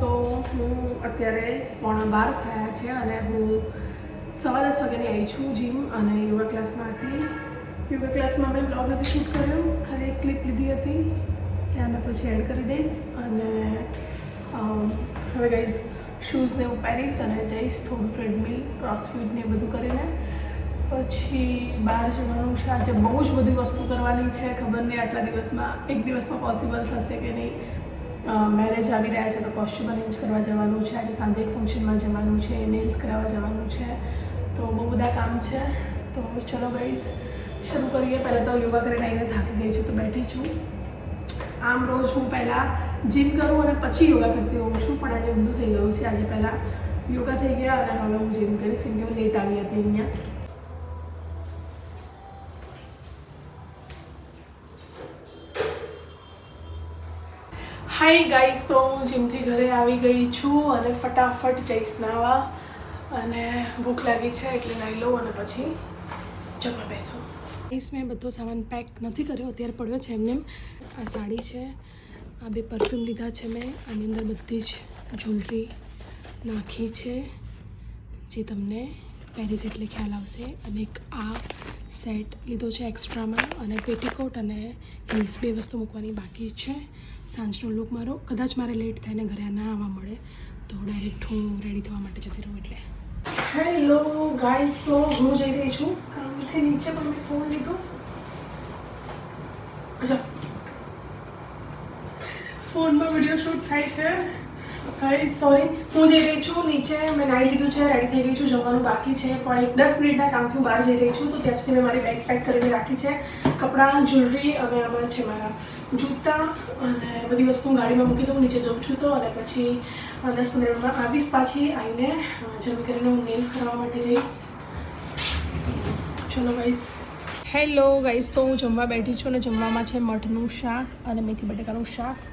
તો હું અત્યારે પોણા બાર થયા છે અને હું સવા દસ વાગ્યાની આવી છું જીમ અને યોગા ક્લાસમાં હતી યોગા ક્લાસમાં મેં બ્લોગ નથી શૂટ કર્યો, ખાલી એક ક્લિપ લીધી હતી. ત્યાંના પછી એડ કરી દઈશ અને હવે ગઈશ શૂઝને હું પહેરીશ અને જઈશ થોડું ટ્રેડમિલ ક્રોસફિટ ને બધું કરીને. પછી બહાર જવાનું છે. આજે બહુ જ બધી વસ્તુ કરવાની છે. ખબર નહીં આટલા દિવસમાં, એક દિવસમાં પોસિબલ થશે કે નહીં. મેરેજ આવી રહ્યા છે તો કોસ્ચ્યુમ અરેન્જ કરવા જવાનું છે. આજે સાંજે એક ફંક્શનમાં જવાનું છે નેલ્સ કરાવવા જવાનું છે. તો બહુ બધા કામ છે. તો ચલો ગઈશ શરૂ કરીએ. પહેલાં તો યોગા કરીને આવીને થાકી ગઈ છું તો બેઠી છું. આમ રોજ હું પહેલાં જીમ કરું અને પછી યોગા કરતી હોઉં છું, પણ આજે ઊંધું થઈ ગયું છે. આજે પહેલાં યોગા થઈ ગયા અને હવે હું જીમ કરીશ. કેમ લેટ આવી હતી અહીંયા. હાય ગાઈસ તો હું જીમથી ઘરે આવી ગઈ છું અને ફટાફટ જઈશ નાવા. અને ભૂખ લાગી છે એટલે નાહી લઉં અને પછી જમવા બેસું. ગાઈસ મેં બધો સામાન પેક નથી કર્યો, અત્યારે પડ્યો છે એમને. આ સાડી છે, આ બે પરફ્યુમ લીધા છે મેં, આની અંદર બધી જ જ્વેલરી નાખી છે. જે તમને પહેરીશ એટલે ખ્યાલ આવશે. અને એક આ સેટ લીધો છે એક્સ્ટ્રામાં અને પેટીકોટ અને હિલ્સ બે વસ્તુ મૂકવાની બાકી છે. સાંજનો લુક મારો. કદાચ મારે લેટ થાય ને ઘરે ના આવવા મળે તો ડાયરેક્ટ હું રેડી થવા માટે જતી રહું એટલે. હેલો ગાઈસ તો હું જઈ રહી છું. કામથી નીચે પણ મેં ફોન લીધો. અચ્છા. ફોનમાં વીડિયો શૂટ થાય છે. ગાઈસ સોરી હું જઈ રહી છું, નીચે મેં નાઈ લીધું છે રેડી થઈ ગઈ છું, જમવાનું બાકી છે. પણ એક દસ મિનિટના કામથી હું બહાર જઈ રહી છું, તો ત્યાં સુધી મેં મારી બેગ પેક કરીને રાખી છે. કપડાં જ્વેલરી અને આમાં છે મારા જૂતા અને બધી વસ્તુ હું ગાડીમાં મૂકી દઉં, નીચે જઉં છું તો. અને પછી દસ મિનિટમાં આવીશ પાછી, આવીને જમી કરીને હું નેલ્સ કરવા માટે જઈશ. ચલો ગાઈસ હેલો ગાઈસ તો હું જમવા બેઠી છું અને જમવામાં છે મઠનું શાક અને મેથી બટેકાનું શાક.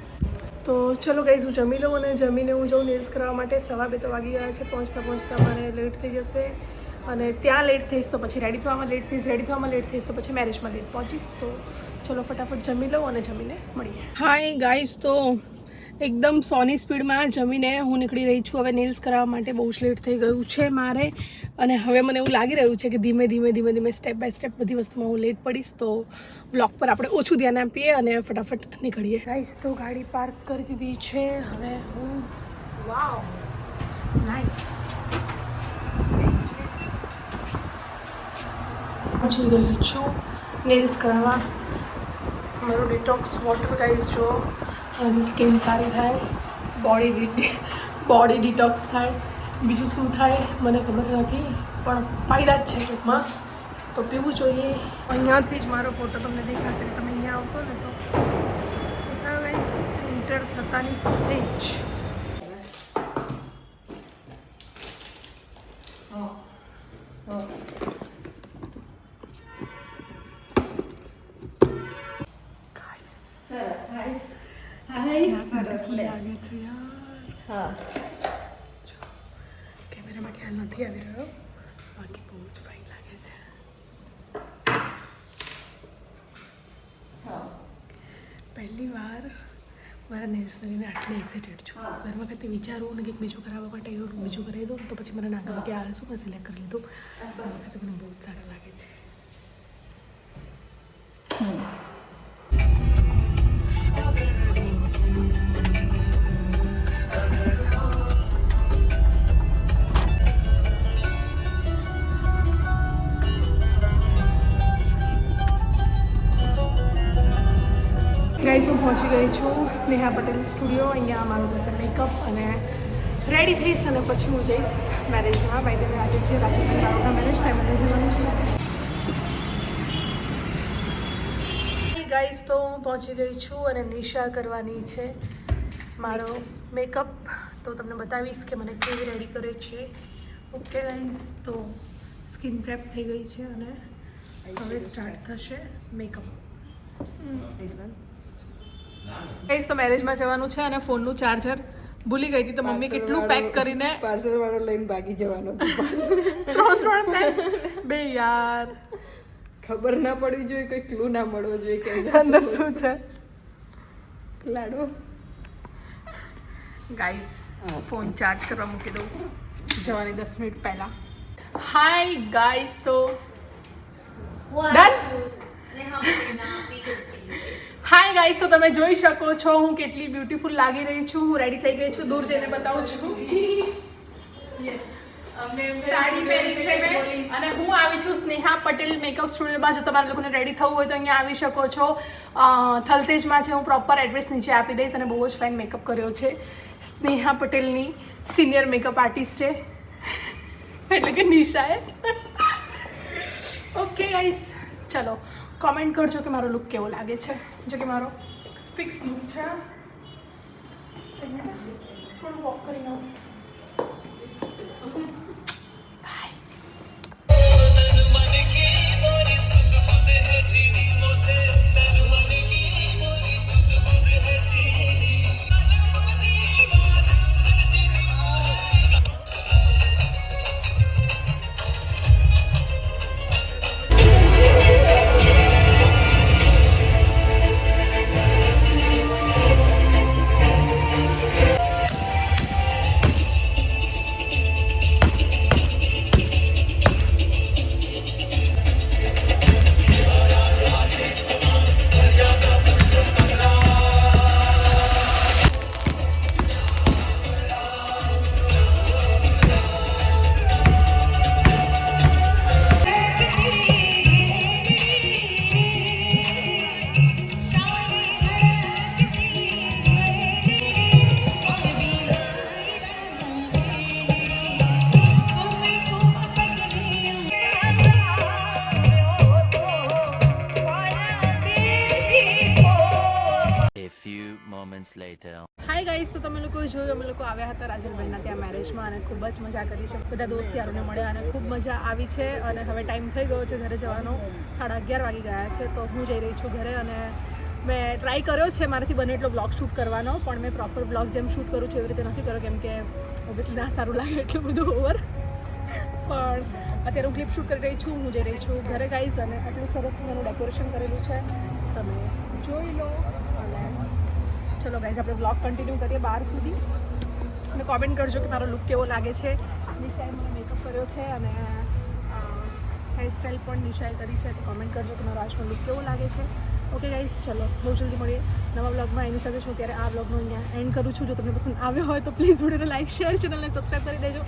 તો ચલો ગાઈઝ હું જમી લઉં અને જમીને હું જાઉં નેલ્સ કરવા માટે. સવા બે તો વાગી ગયા છે, પહોંચતા પહોંચતા મને લેટ થઈ જશે. અને ત્યાં લેટ થઈશ તો પછી રેડી થવામાં લેટ થઈશ રેડી થવામાં લેટ થઈશ તો પછી મેરેજમાં લેટ પહોંચીશ. તો ચલો ફટાફટ જમી લઉં અને જમીને મળીએ. હાય ગાઈઝ તો એકદમ સોની સ્પીડમાં જમીને હું નીકળી રહી છું. હવે નેલ્સ કરાવવા માટે બહુ જ લેટ થઈ ગયું છે મારે. અને હવે મને એવું લાગી રહ્યું છે કે ધીમે ધીમે ધીમે ધીમે સ્ટેપ બાય સ્ટેપ બધી વસ્તુમાં હું લેટ પડીશ. તો બ્લોક પર આપણે ઓછું ધ્યાન આપીએ અને ફટાફટ નીકળીએ. ગાઈસ તો ગાડી પાર્ક કરી દીધી છે. હવે હું વાવ નાઇસ પહોંચી ગઈ છું. નેલ્સ કરાવવા. મારો ડિટોક્સ વોટર ગાઈઝ જો આનાથી સ્કિન સારી થાય બોડી બોડી ડિટોક્સ થાય, બીજું શું થાય મને ખબર નથી, પણ ફાયદા જ છે ટૂંકમાં. તો પીવું જોઈએ. અહીંયાથી જ મારો ફોટો તમને દેખાશે તમે અહીંયા આવશો ને તો. એન્ટર થતાની સાથે જ. સરસ લે હા કેમેરામાં ખ્યાલ નથી આવી રહ્યો. બાકી બહુ જ ફાઇન લાગે છે. પહેલી વાર મારા નેલ્સ લઈને આટલી એક્સાઇટેડ છું. દર વખતે વિચારું ને કંઈક બીજું કરાવવા માટે એવું બીજું કરાવી દઉં તો પછી મને ના ગમે કે આ શું મેં સિલેક્ટ કરી લીધું આ વખતે મને બહુ જ સારું લાગે છે. ગાઈઝ હું પહોંચી ગઈ છું સ્નેહા પટેલ સ્ટુડિયો. અહીંયા મારું થશે મેકઅપ અને રેડી થઈશ અને પછી હું જઈશ મેરેજમાં ભાઈ તમે આજે જે રાજેન્દ્ર બારોટના મેરેજ થાય, મને જવાનું છે. ગાઈઝ તો હું પહોંચી ગઈ છું અને નિશા કરવાની છે મારો મેકઅપ તો તમને બતાવીશ કે મને કેવી રેડી કરે છે. ઓકે ગાઈઝ તો સ્કિન પ્રેપ થઈ ગઈ છે અને હવે સ્ટાર્ટ થશે મેકઅપ ગાઈઝ તો મેરેજમાં જવાનું છે અને ફોનનું ચાર્જર ભૂલી ગઈ હતી તો મમ્મી કેટલું પેક કરીને પાર્સલ વાળો લઈને ભાગી જવાનો ત્રણ ત્રણ પેક બે યાર. ખબર ના પડવી જોઈએ કોઈ ક્લુ ના મળવો જોઈએ કે અંદર શું છે? લાડો. ગાઈસ ફોન ચાર્જ કરવા મૂકી દઉં. જવાની દસ મિનિટ પહેલાં. હાય ગાઈસ તો Done? હાય ગાઈસ તો તમે જોઈ શકો છો હું કેટલી બ્યુટીફુલ લાગી રહી છું. હું રેડી થઈ ગઈ છું. દૂર જઈને બતાવું છું. સાડી પહેરી છે મેં. અને હું આવી છું સ્નેહા પટેલ મેકઅપ સ્ટુડિયોમાં જો તમારા લોકોને રેડી થવું હોય તો અહીંયા આવી શકો છો. થલતેજમાં છે હું પ્રોપર એડ્રેસ નીચે આપી દઈશ અને બહુ જ ફાઇન મેકઅપ કર્યો છે. સ્નેહા પટેલની સિનિયર મેકઅપ આર્ટિસ્ટ છે. એટલે કે નિશાએ ઓકે ગાઈસ ચલો. કોમેન્ટ કરજો કે મારો લુક કેવો લાગે છે. જો કે મારો ફિક્સ લુક છે. થોડું વોક કરી આવું. Later. હાય ગાઈસ તો તમે લોકો જોયું, અમે લોકો આવ્યા હતા રાજલભાઈના ત્યાં મેરેજમાં અને ખૂબ જ મજા કરી છે. બધા દોસ્ત યારોને મળ્યા અને ખૂબ મજા આવી છે અને હવે ટાઈમ થઈ ગયો છે ઘરે જવાનો. સાડા અગિયાર વાગી ગયા છે, તો હું જઈ રહી છું ઘરે અને મેં ટ્રાય કર્યો છે મારાથી બને એટલો બ્લોગ શૂટ કરવાનો, પણ મેં પ્રોપર બ્લોગ જેમ શૂટ કરું છું એવી રીતે નથી કર્યો, કેમ કે ઓબ્વિયસલી ના સારું લાગે એટલું બધું ઓવર પણ અત્યારે હું ક્લિપ શૂટ કરી રહી છું, હું જઈ રહી છું ઘરે ગાઈઝ અને આટલું સરસ મેનું ડેકોરેશન કરેલું છે. તમે જોઈ લો. ચલો ગાઈઝ આપણે બ્લોગ કન્ટિન્યુ કરીએ બાર સુધી. અને કોમેન્ટ કરજો કે મારો લુક કેવો લાગે છે. નિશાએ મને મેકઅપ કર્યો છે અને હેરસ્ટાઈલ પણ નિશાએ કરી છે. તો કોમેન્ટ કરજો કે મારો આજનો લુક કેવો લાગે છે. ઓકે ગાઈઝ ચલો, બહુ જલ્દી મળીએ નવા બ્લોગમાં એની સાથે છું ત્યારે આ બ્લોગનો અહીંયા એન્ડ કરું છું. જો તમને પસંદ આવ્યો હોય તો પ્લીઝ વિડીયોને લાઈક શેર ચેનલને સબસ્ક્રાઈબ કરી દેજો.